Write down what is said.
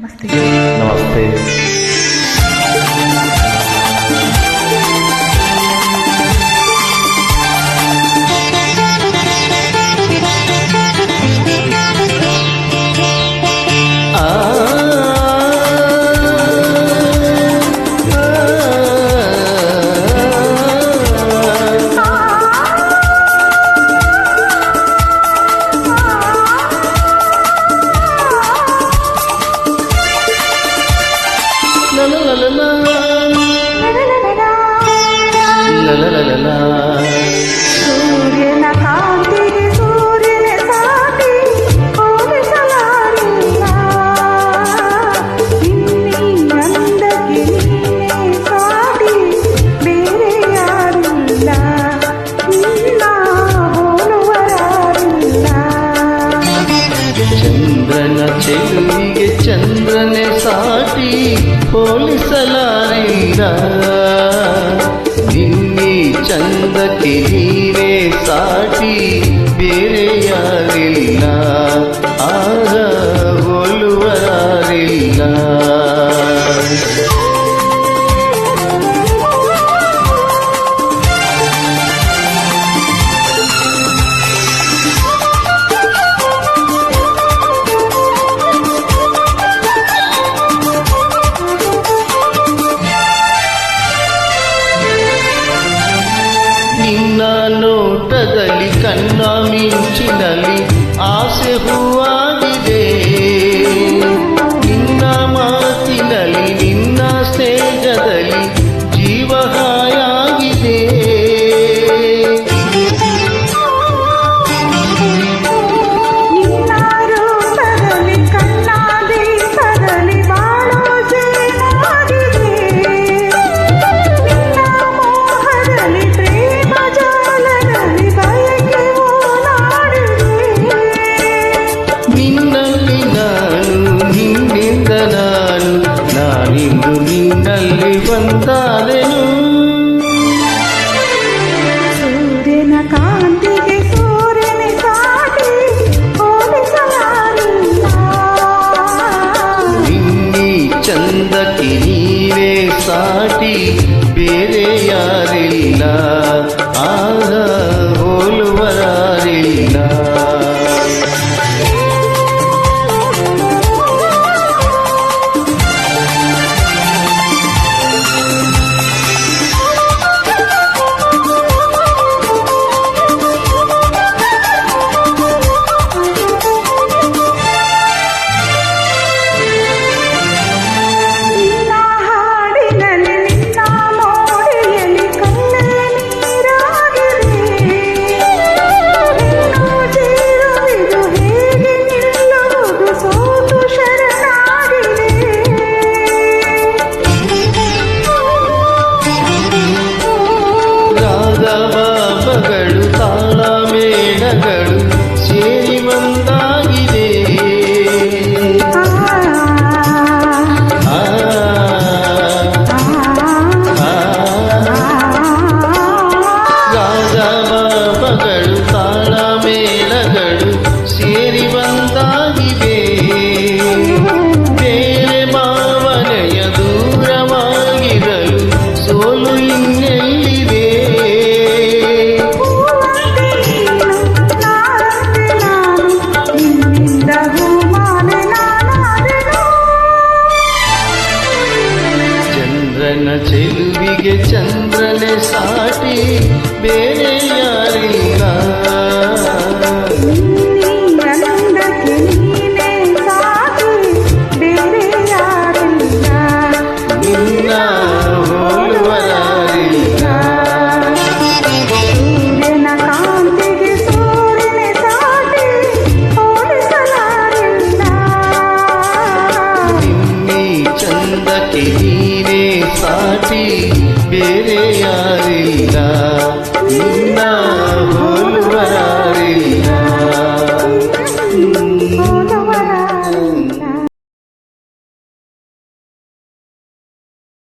Namaste. Namaste. ಚಂದ್ರನ ಚೆಲ್ಲಿಗೆ ಚಂದ್ರನೆ ಸಾಟಿ ಹೋಲಿಸಲಾರಿಂದ ದಾಸಕ್ಕೆ ನೀರೇ ಸಾಟಿ ಬೇರೆ ಯಾರಿಲ್ಲ ಮಿಂಚಿನಲ್ಲಿ ಕನ್ನ ಮಿಂಚಿನಲ್ಲಿ ಆಸೆ ಹೂವಾಗಿದೆ. ನಿನ್ನ ಮಾತಿನಲ್ಲಿ ನಿನ್ನ ಸ್ನೇಹದಲ್ಲಿ ಸಾಟಿ ಬೇರೆ ಯಾರಿಲ್ಲ. ಆಹಾ. ಚಂದ್ರನ ಚೆಲುವಿಗೆ ಚಂದ್ರನೆ ಸಾಟಿ ಬೇರೆ ಯಾರಿಲ್ಲ.